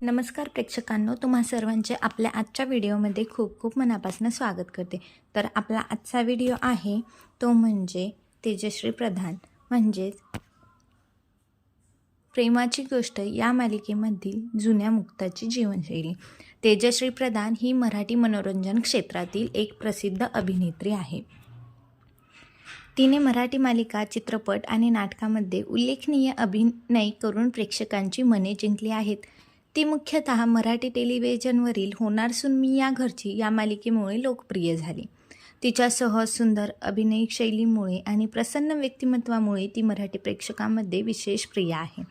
नमस्कार प्रेक्षकांनो तुम्हा सर्वांचे आपल्या आजच्या व्हिडिओमध्ये खूप खूप मनापासून स्वागत करते. तर आपला आजचा व्हिडिओ आहे तो म्हणजे तेजश्री प्रधान म्हणजेच प्रेमाची गोष्ट या मालिकेमधील जुन्या मुक्ताची जीवनशैली. तेजश्री प्रधान ही मराठी मनोरंजन क्षेत्रातील एक प्रसिद्ध अभिनेत्री आहे. तिने मराठी मालिका चित्रपट आणि नाटकामध्ये उल्लेखनीय अभिनय करून प्रेक्षकांची मने जिंकली आहेत. ती मुख्यतः मराठी टेलिव्हिजनवरील होणार सुन मी या घरची या मालिकेमुळे लोकप्रिय झाली. तिच्या सहज सुंदर अभिनय शैलीमुळे आणि प्रसन्न व्यक्तिमत्वामुळे ती मराठी प्रेक्षकांमध्ये विशेष प्रिय आहे.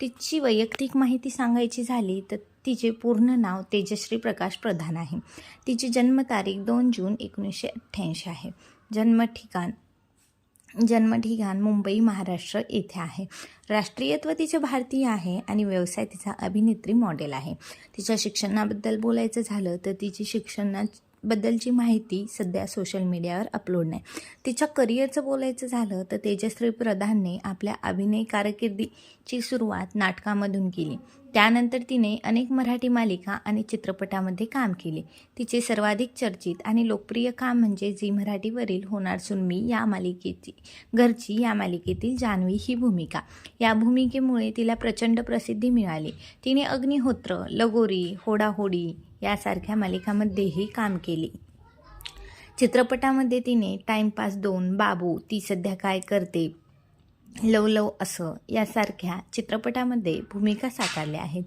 तिची वैयक्तिक माहिती सांगायची झाली तर तिचे पूर्ण नाव तेजश्री प्रकाश प्रधान आहे. तिची जन्मतारीख दोन जून एकोणीसशे अठ्ठ्याऐंशी आहे. जन्म ठिकाण जन्मठिकाण मुंबई महाराष्ट्र येथे आहे. राष्ट्रीयत्व तिचे भारतीय आहे आणि व्यवसाय तिचा अभिनेत्री मॉडेल आहे. तिच्या शिक्षणाबद्दल बोलायचं झालं तर तिची बद्दलची माहिती सध्या सोशल मीडियावर अपलोड नाही. तिच्या करिअरचं बोलायचं झालं तर तेजश्री प्रधानने आपल्या अभिनय कारकिर्दीची सुरुवात नाटकामधून केली. त्यानंतर तिने अनेक मराठी मालिका आणि चित्रपटामध्ये काम केले. तिचे सर्वाधिक चर्चित आणि लोकप्रिय काम म्हणजे झी मराठीवरील होणार सुनमी या मालिकेची घरची या मालिकेतील जान्हवी ही भूमिका. या भूमिकेमुळे तिला प्रचंड प्रसिद्धी मिळाली. तिने अग्निहोत्र लगोरी होडाहोडी यासारख्या मालिकांमध्येही काम केले. चित्रपटामध्ये तिने टाइमपास दोन बाबू ती सध्या काय करते लव लव असं यासारख्या चित्रपटामध्ये भूमिका साकारल्या आहेत.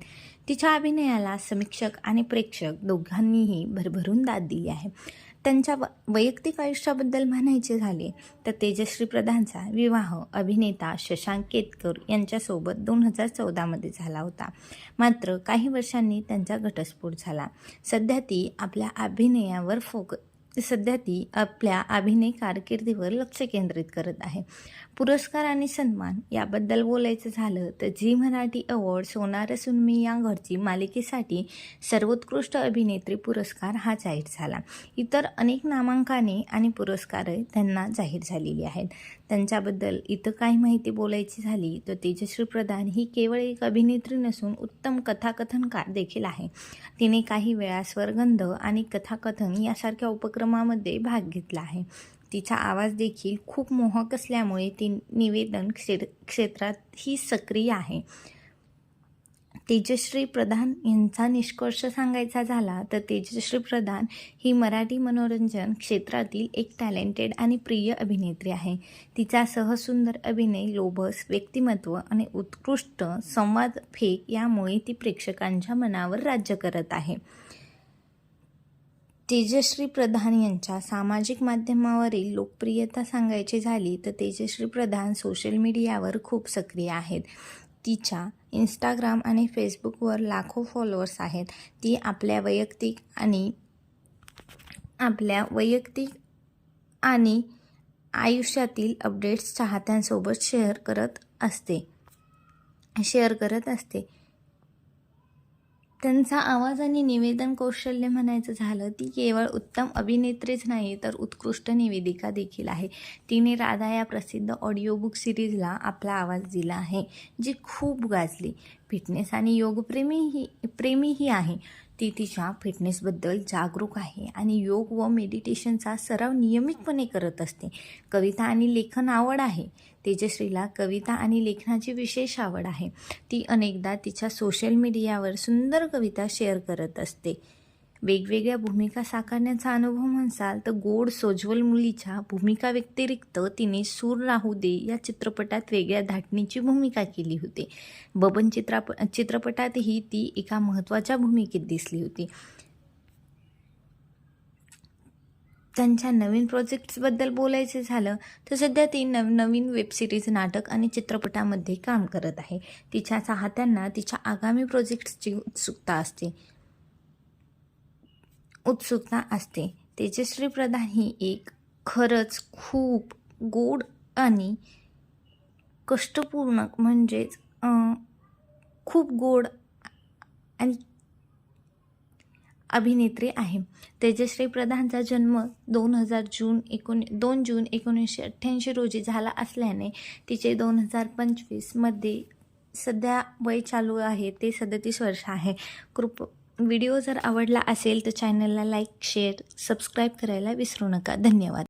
तिच्या अभिनयाला समीक्षक आणि प्रेक्षक दोघांनीही भरभरून दाद दिली आहे. त्यांच्या व वैयक्तिक आयुष्याबद्दल म्हणायचे झाले तर तेजश्री प्रधानचा विवाह अभिनेता शशांक केतकर यांच्यासोबत दोन हजार चौदामध्ये झाला होता. मात्र काही वर्षांनी त्यांचा घटस्फोट झाला. सध्या ती आपल्या अभिनयावर फोक सध्या ती आपल्या अभिनय कारकिर्दीवर लक्ष केंद्रित करत आहे. पुरस्कार आणि सन्मान याबद्दल बोलायचं झालं तर झी मराठी अवॉर्ड सोनार सुनमी या घरची मालिकेसाठी सर्वोत्कृष्ट अभिनेत्री पुरस्कार हा जाहीर झाला. इतर अनेक नामांकाने आणि पुरस्कार त्यांना जाहीर झालेली आहेत. त्यांच्याबद्दल इतर काही माहिती बोलायची झाली तर तेजश्री प्रधान ही केवळ एक अभिनेत्री नसून उत्तम कथाकथनकार देखील आहे. तिने काही वेळा स्वरगंध आणि कथाकथन यासारख्या कार्यक्रमामध्ये भाग घेतला आहे. तिचा आवाज देखील खूप मोहक असल्यामुळे ती निवेदन क्षे क्षेत्रातही सक्रिय आहे. तेजश्री प्रधान यांचा निष्कर्ष सांगायचा झाला तर तेजश्री प्रधान ही मराठी मनोरंजन क्षेत्रातील एक टॅलेंटेड आणि प्रिय अभिनेत्री आहे. तिचा सहसुंदर अभिनय लोभस व्यक्तिमत्व आणि उत्कृष्ट संवाद फेक यामुळे ती प्रेक्षकांच्या मनावर राज्य करत आहे. तेजश्री प्रधान यांच्या सामाजिक माध्यमावरील लोकप्रियता सांगायची झाली तर तेजश्री प्रधान सोशल मीडियावर खूप सक्रिय आहेत. तिच्या इंस्टाग्राम आणि फेसबुकवर लाखो फॉलोअर्स आहेत. ती आपल्या वैयक्तिक आणि आपल्या वैयक्तिक आणि आयुष्यातील अपडेट्स चाहत्यांसोबत शेअर करत असते. शेअर करत असते. त्यांचा आवाज आणि निवेदन कौशल्य म्हणायचं झालं ती केवळ उत्तम अभिनेत्रीच नाही तर उत्कृष्ट निवेदिका देखील आहे. तिने राधा या प्रसिद्ध ऑडिओबुक सिरीजला आपला आवाज दिला आहे जी खूप गाजली. फिटनेस आणि योगप्रेमी ही प्रेमीही आहे. ती तिच्या फिटनेसबद्दल जागरूक आहे आणि योग व मेडिटेशनचा सराव नियमितपणे करत असते. कविता आणि लेखन आवड आहे. तेजश्रीला कविता आणि लेखनाची विशेष आवड आहे. ती अनेकदा तिच्या सोशल मीडियावर सुंदर कविता शेअर करत असते. वेगवेगळ्या भूमिका साकारण्याचा अनुभव म्हणसाल तर गोड सोज्वल मुलीच्या भूमिका व्यतिरिक्त तिने सूर राहू दे या चित्रपटात वेगळ्या धाटणीची भूमिका केली होती. बबन चित्राप चित्रपटातही ती एका महत्त्वाच्या भूमिकेत दिसली होती. त्यांच्या नवीन प्रोजेक्ट्सबद्दल बोलायचे झालं तर सध्या ती नव नवीन वेबसिरीज नाटक आणि चित्रपटामध्ये काम करत आहे. तिच्या चाहत्यांना तिच्या आगामी प्रोजेक्ट्सची उत्सुकता असते. उत्सुकता असते. तेजश्री प्रधान ही एक खरंच खूप गोड आणि कष्टपूर्ण म्हणजेच खूप गोड आणि अभिनेत्री आहे. तेजश्री प्रधानचा जन्म दोन हजार जून एकोणी दोन जून एकोणीसशे अठ्ठ्याऐंशी रोजी झाला असल्याने तिचे दोन हजार पंचवीसमध्ये सध्या वय चालू आहे. ते सदतीस वर्ष आहे. कृप व्हिडिओ जर आवडला असेल तर चॅनलला लाईक शेअर सबस्क्राईब करायला विसरू नका. धन्यवाद.